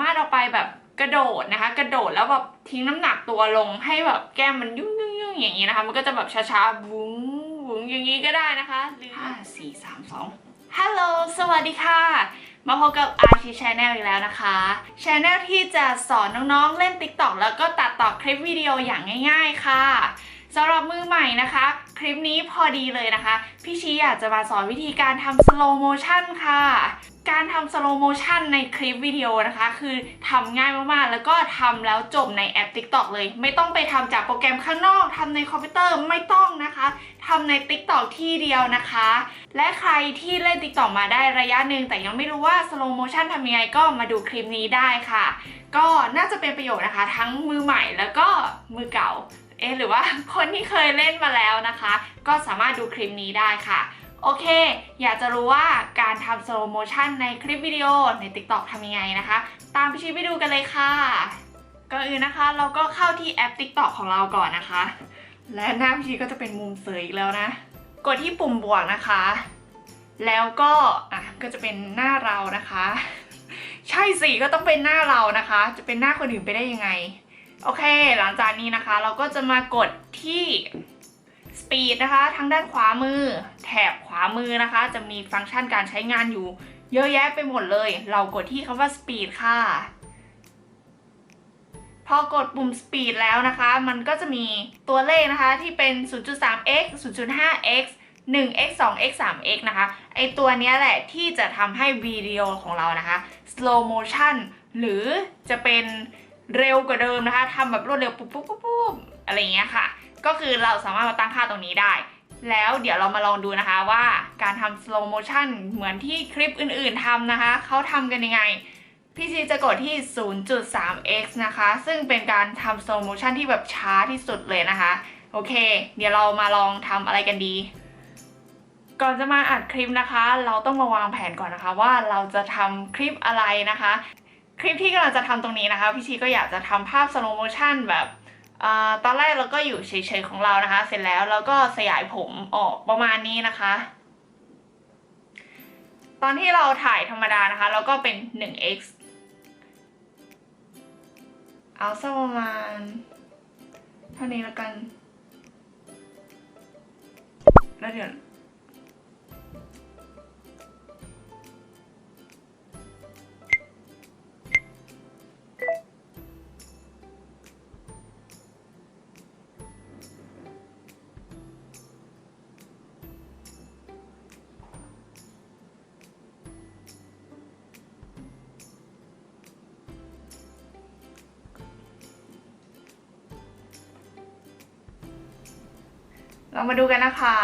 ามารถเอาไปแบบกระโดดนะคะ กระโดดแล้วแบบทิ้งน้ำหนักตัวลงให้แบบแก้มมันยุ่งยุ่งยุ่งอย่างนี้นะคะ มันก็จะแบบช้าๆวุ้งวุ้งอย่างนี้ก็ได้นะคะหรือห้าสี่สามสองฮัลโหลสวัสดีค่ะ มาพบกับ RT Channel อีกแล้วนะคะ Channel ที่จะสอนน้องๆเล่น TikTok แล้วก็ตัดต่อคลิปวิดีโออย่างง่าย ๆ ค่ะ สำหรับมือใหม่นะคะ คลิปนี้พอดีเลยนะคะ พี่ชี้อยากจะมาสอนวิธีการทำ slow motion ค่ะ การทำ slow motion ในคลิปวิดีโอนะคะ คือทำง่ายมากๆ แล้วก็ทำแล้วจบในแอป TikTok เลย ไม่ต้องไปทำจากโปรแกรมข้างนอกทำในคอมพิวเตอร์ไม่ต้องนะคะทำใน TikTok ที่เดียวนะคะ และใครที่เล่น TikTok มาได้ระยะหนึ่งแต่ยังไม่รู้ว่า slow motion ทำยังไงก็มาดูคลิปนี้ได้ค่ะ ก็น่าจะเป็นประโยชน์นะคะ ทั้งมือใหม่แล้วก็มือเก่า เอ๊หรือว่าคนที่เคยเล่นมาแล้วนะคะ ก็สามารถดูคลิปนี้ได้ค่ะโอเค อยากจะรู้ว่าการทำ slow motion ในคลิปวิดีโอใน TikTok ทำยังไงนะคะ ตามพี่ชีไปดูกันเลยค่ะ ก่อนอื่นนะคะ เราก็เข้าที่แอป TikTok ของเราก่อนนะคะ และหน้าพี่ชีก็จะเป็นมุมเสยอีกแล้วนะ กดที่ปุ่มบวกนะคะ แล้วก็อะก็จะเป็นหน้าเรานะคะ ใช่สิก็ต้องเป็นหน้าเรานะคะ จะเป็นหน้าคนอื่นไปได้ยังไง โอเค หลังจากนี้นะคะเราก็จะมากดที่ Speed นะคะ ทางด้านขวามือ แถบขวามือนะคะ จะมีฟังก์ชันการใช้งานอยู่ เยอะแยะไปหมดเลย เรากดที่คำว่า Speed ค่ะ พอกดปุ่ม Speed แล้วนะคะ มันก็จะมีตัวเลขนะคะที่เป็น 0.3x 0.5x 1x 2x 3x นะคะ ไอตัวนี้แหละที่จะทำให้วิดีโอของเรานะคะ slow motion หรือจะเป็น เร็วกว่าเดิมนะคะทำแบบรวดเร็วปุ๊บปุ๊บปุ๊บปุ๊บอะไรเงี้ยค่ะ ก็คือเราสามารถมาตั้งค่าตรงนี้ได้ แล้วเดี๋ยวเรามาลองดูนะคะว่าการทำ slow motion เหมือนที่คลิปอื่นๆทำนะคะ เขาทำกันยังไง พี่ซีจะกดที่ 0.3x นะคะ ซึ่งเป็นการทำ slow motion ที่แบบช้าที่สุดเลยนะคะ โอเค เดี๋ยวเรามาลองทำอะไรกันดีก่อนจะมาอัดคลิปนะคะ เราต้องมาวางแผนก่อนนะคะว่าเราจะทำคลิปอะไรนะคะ คลิปที่กำลังจะทำตรงนี้นะคะ พี่ชีก็อยากจะทำภาพ slow motion แบบอตอนแรกเราก็อยู่เฉยๆของเรานะคะ เสร็จแล้วเราก็สยายผมออกประมาณนี้นะคะ ตอนที่เราถ่ายธรรมดานะคะ เราก็เป็น 1x เอาสักประมาณ เท่านี้แล้วกันแล้วเดี๋ยว เรามาดูกันนะคะ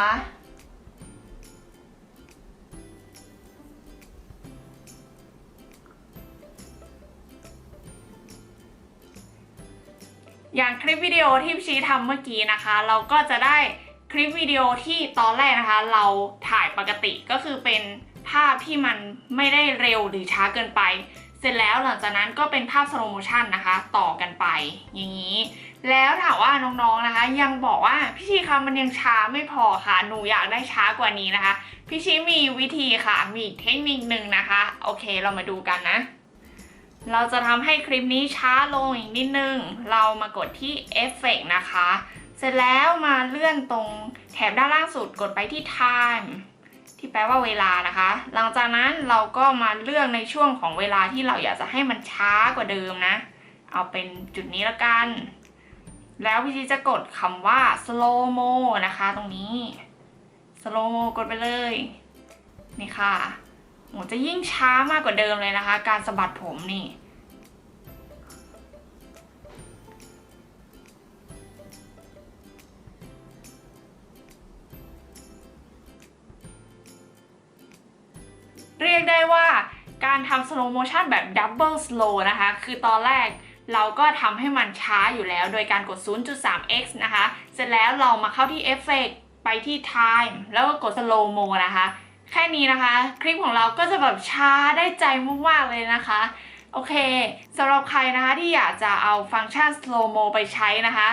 อย่างคลิปวิดีโอที่ชี้ทำเมื่อกี้นะคะ เราก็จะได้คลิปวิดีโอที่ตอนแรกนะคะ เราถ่ายปกติก็คือเป็นภาพที่มันไม่ได้เร็วหรือช้าเกินไป เสร็จแล้วหลังจากนั้นก็เป็นภาพสโลโมชันนะคะ ต่อกันไป อย่างนี้ แล้วถามว่าน้องๆนะคะ ยังบอกว่าพี่ชีคะมันยังช้าไม่พอค่ะหนูอยากได้ช้ากว่านี้นะคะ พี่ชีมีวิธีค่ะมีเทคนิคหนึ่งนะคะ โอเคเรามาดูกันนะ เราจะทำให้คลิปนี้ช้าลงอีกนิดนึง เรามากดที่เอฟเฟกนะคะ เสร็จแล้วมาเลื่อนตรงแถบด้านล่างสุดกดไปที่ time ที่แปลว่าเวลานะคะ หลังจากนั้นเราก็มาเลือกในช่วงของเวลาที่เราอยากจะให้มันช้ากว่าเดิมนะ เอาเป็นจุดนี้ละกัน แล้วพี่ชีจะกดคำว่า slow mo นะคะ ตรงนี้ slow mo กดไปเลย นี่ค่ะโหจะยิ่งช้ามากกว่าเดิมเลยนะคะ การสะบัดผมนี่ เรียกได้ว่าการทำ slow motion แบบ double slow นะคะ คือตอนแรก เราก็ทำให้มันช้าอยู่แล้ว โดยการกด 0.3x นะคะ เสร็จแล้วเรามาเข้าที่ effect ไปที่ time แล้วก็กด slow mo นะคะ แค่นี้นะคะ คลิปของเราก็จะแบบช้าได้ใจมากๆเลยนะคะ โอเคสำหรับใครนะคะที่อยากจะเอาฟังก์ชัน slow mo ไปใช้นะคะ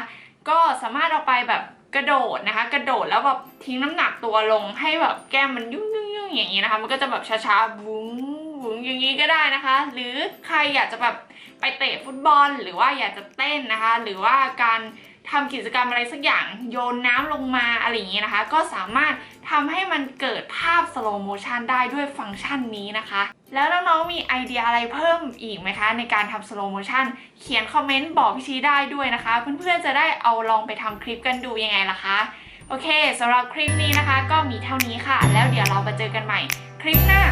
ก็สามารถเอาไปแบบกระโดดนะคะ กระโดดแล้วแบบทิ้งน้ำหนักตัวลงให้แบบแก้มมันยุ่งๆอย่างนี้นะคะ มันก็จะแบบช้าๆวุ้ง วุ้งอย่างนี้ก็ได้นะคะ หรือใครอยากจะแบบไปเตะฟุตบอล หรือว่าอยากจะเต้นนะคะ หรือว่าการทำกิจกรรมอะไรสักอย่างโยนน้ำลงมาอะไรอย่างนี้นะคะ ก็สามารถทำให้มันเกิดภาพสโลโมชันได้ด้วยฟังก์ชันนี้นะคะ แล้วน้องๆมีไอเดียอะไรเพิ่มอีกไหมคะ ในการทำสโลโมชันเขียนคอมเมนต์บอกพี่ชีได้ด้วยนะคะ เพื่อนๆจะได้เอาลองไปทำคลิปกันดูยังไงล่ะคะ โอเคสำหรับคลิปนี้นะคะ ก็มีเท่านี้ค่ะ แล้วเดี๋ยวเรามาเจอกันใหม่คลิปหน้า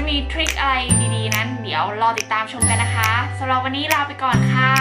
จะมีทริคอะไรดีๆนั้น เดี๋ยวรอติดตามชมกันนะคะสำหรับวันนี้ลาไปก่อนค่ะ